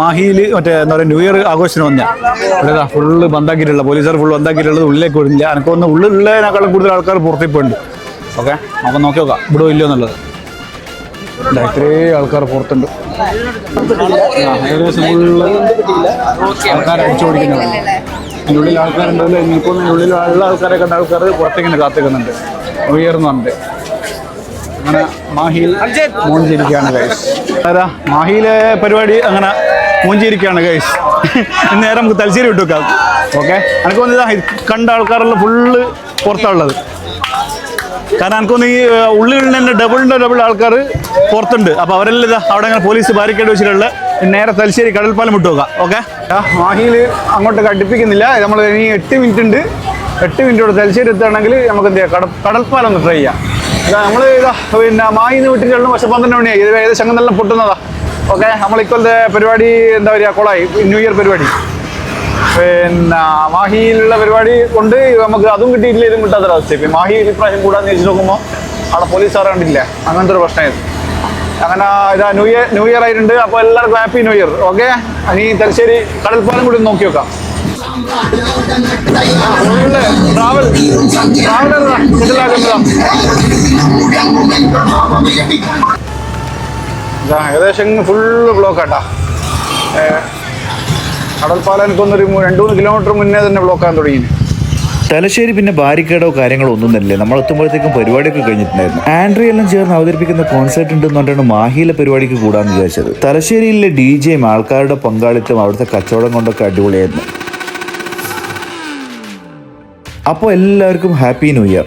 മാഹിയിൽ മറ്റേ എന്താ പറയുക ന്യൂ ഇയർ ആഘോഷത്തിന് വന്ന. ഇവിടെ ഫുള്ള് ബന്ധാക്കിയിട്ടുള്ള പോലീസുകാർ ഫുള്ള് ബന്ധാക്കിയിട്ടുള്ളത് ഉള്ളിലേക്ക് വിടില്ല എനിക്ക് ഒന്ന് ഉള്ളിലുള്ളതിനേക്കാളും കൂടുതൽ ആൾക്കാർ പുറത്തേക്ക് പോയിട്ടുണ്ട് ഓക്കെ നമുക്ക് നോക്കി നോക്കാം. ഇവിടെ ഇല്ലയോ എന്നുള്ളത്? ഇതാ ഇത്രയും ആൾക്കാർ പുറത്തുണ്ട്. ആൾക്കാർ അടിച്ചു ഓടിക്കുന്നുണ്ട് ഉള്ളിൽ ആൾക്കാരുണ്ടല്ലോ ഉള്ളിൽ ഉള്ള ആൾക്കാരെ കണ്ട ആൾക്കാർ പുറത്തേക്ക് കാത്തിക്കുന്നുണ്ട്. പറഞ്ഞിട്ട്. അങ്ങനെ മാഹിയിൽ മൂഞ്ചിരിക്കുകയാണ് ഗൈസ് അതാ മാഹിയിലെ പരിപാടി അങ്ങനെ മൂഞ്ചിരിക്കുകയാണ് ഗൈസ് നേരെ നമുക്ക് തലശ്ശേരി വിട്ടു വെക്കാം. ഓക്കെ എനിക്ക് തോന്നുന്നത് കണ്ട ആൾക്കാരെല്ലാം ഫുള്ള് പുറത്താണുള്ളത്. കാരണം എനിക്ക് തോന്നുന്നു ഈ ഉള്ളിലുള്ള തന്നെ ഡബിളിന്റെ ഡബിൾ ആൾക്കാർ പുറത്തുണ്ട്. അപ്പോൾ അവരെല്ലാം ഇതാ അവിടെ അങ്ങനെ പോലീസ് ബാരിക്കേഡ് വെച്ചിട്ടുള്ള നേരെ തലശ്ശേരി കടൽപ്പാലം വിട്ടു വെക്കാം. ഓക്കെ മാഹിയിൽ അങ്ങോട്ട് കടുപ്പിക്കുന്നില്ല നമ്മൾ ഇനി എട്ട് മിനിറ്റ് ഉണ്ട്. എട്ട് മിനിറ്റോടെ തലശ്ശേരി എത്തുകയാണെങ്കിൽ നമുക്ക് എന്ത് ചെയ്യാം? കടൽപ്പാലം ഒന്ന് ട്രൈ ചെയ്യാം. നമ്മൾ ഇതാ പിന്നെ മായിന്ന് വീട്ടിൽ രണ്ടും പക്ഷെ പന്ത്രണ്ട് മണിയായി. ഇത് ഏകദേശം നല്ല പൊട്ടുന്നതാ. ഓക്കെ നമ്മൾ ഇക്കൊല്ലത്തെ പരിപാടി എന്താ പറയുക കൊളായി. ന്യൂ ഇയർ പരിപാടി. പിന്നെ മാഹിയിലുള്ള പരിപാടി കൊണ്ട് നമുക്ക് അതും കിട്ടിയിട്ടില്ല ഇതും കിട്ടാത്തൊരവസ്ഥ ഇപ്പം മാഹിയിൽ ഇപ്രാവശ്യം കൂടാന്ന് വെച്ച് നോക്കുമ്പോൾ അവിടെ പോലീസ് സാറ് കണ്ടില്ല. അങ്ങനത്തെ ഒരു പ്രശ്നമായിരുന്നു അങ്ങനെ ഇതാ ന്യൂ ഇയർ ന്യൂ ഇയർ ആയിട്ടുണ്ട്. അപ്പോൾ എല്ലാവർക്കും ഹാപ്പി ന്യൂ ഇയർ. ഓക്കെ ഇനി തലശ്ശേരി കടൽപ്പാലം കൂടി നോക്കി നോക്കി. ഏകദേശം ഫുള്ള് ബ്ലോക്ക് ആട്ടാ. കടൽപ്പാലം തോന്നൊരു രണ്ട് മൂന്ന് കിലോമീറ്റർ മുന്നേ തന്നെ ബ്ലോക്ക് ആകാൻ തുടങ്ങി. തലശ്ശേരി പിന്നെ ബാരിക്കേഡോ കാര്യങ്ങളോ ഒന്നും തന്നെ നമ്മൾ എത്തുമ്പോഴത്തേക്കും പരിപാടിയൊക്കെ കഴിഞ്ഞിട്ടുണ്ടായിരുന്നു. ആൻഡ്രി എല്ലാം ചേർന്ന് അവതരിപ്പിക്കുന്ന കോൺസെർട്ട് ഉണ്ടെന്നുകൊണ്ടാണ് മാഹിയിലെ പരിപാടിക്ക് കൂടാന്ന് വിചാരിച്ചത്. തലശ്ശേരിയിലെ ഡി ജെയും ആൾക്കാരുടെ പങ്കാളിത്തം അവിടുത്തെ കച്ചവടം കൊണ്ടൊക്കെ അടിപൊളിയായിരുന്നു. അപ്പോൾ എല്ലാവർക്കും ഹാപ്പി ന്യൂ ഇയർ.